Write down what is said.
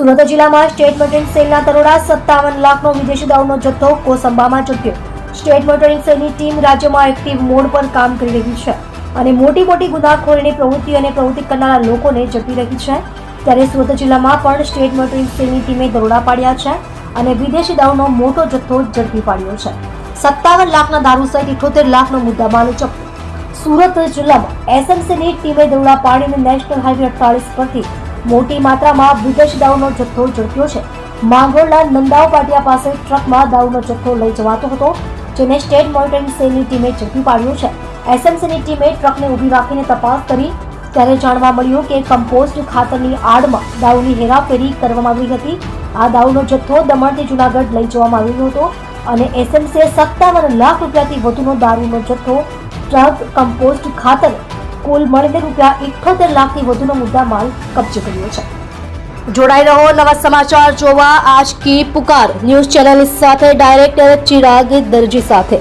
સુરત જિલ્લામાં state motoring સેલના દરોડા સત્તાવન લાખનો વિદેશી દારૂનો જથ્થો કોસંબામાં ઝડપ્યો સ્ટેટ મોટરિંગ સેલની ટીમ રાજ્યમાં એક્ટિવ મોડ પર કામ કરી રહી છે અને મોટી મોટી ગુનાખોરીની પ્રવૃત્તિ અને પ્રવૃત્તિ કરનારા લોકોને ઝડપી રહી છે. ત્યારે સુરત જિલ્લામાં પણ સ્ટેટ મોટરિંગ સેલની ટીમે દરોડા પાડ્યા છે અને વિદેશી દારૂનો મોટો જથ્થો ઝડપી પાડ્યો છે. સત્તાવન લાખના દારૂ સહિત ઇઠોતેર લાખનો મુદ્દામાલ જપ્ત. સુરત જિલ્લામાં એસએમસીની ટીમે દરોડા પાડીને નેશનલ હાઈવે અડતાલીસ પરથી મોટી માત્રામાં વિદેશી દારૂનો જથ્થો ઝડપ્યો છે. માંગરોળના નંદાવ પાટિયા પાસે ટ્રકમાં દારૂનો જથ્થો લઈ જવાતો હતો, જેને સ્ટેટ મોનિટરિંગ સેલની ટીમે ઝડપી પાડ્યો છે. એસએમસીની ટીમે ટ્રકને ઊભી રાખીને તપાસ કરી, ત્યારે જાણવા મળ્યું કે કમ્પોસ્ટ ખાતરની આડમાં દારૂની હેરાફેરી કરવામાં આવી હતી. આ દારૂનો જથ્થો દમણથી જુનાગઢ લઈ જવામાં આવ્યો હતો અને એસએમસીએ સત્તાવન લાખ રૂપિયાથી વધુનો દારૂનો જથ્થો ટ્રક કમ્પોસ્ટ ખાતર કુલ મળીને રૂપિયા ઇઠોતેર લાખથી વધુનો મુદ્દા માલ કબજે કર્યો છે. જોડાઈ રહો નવા સમાચાર જોવા. આજ કી પુકાર ન્યૂઝ ચેનલ સાથે ડાયરેક્ટર ચિરાગ દરજી સાથે.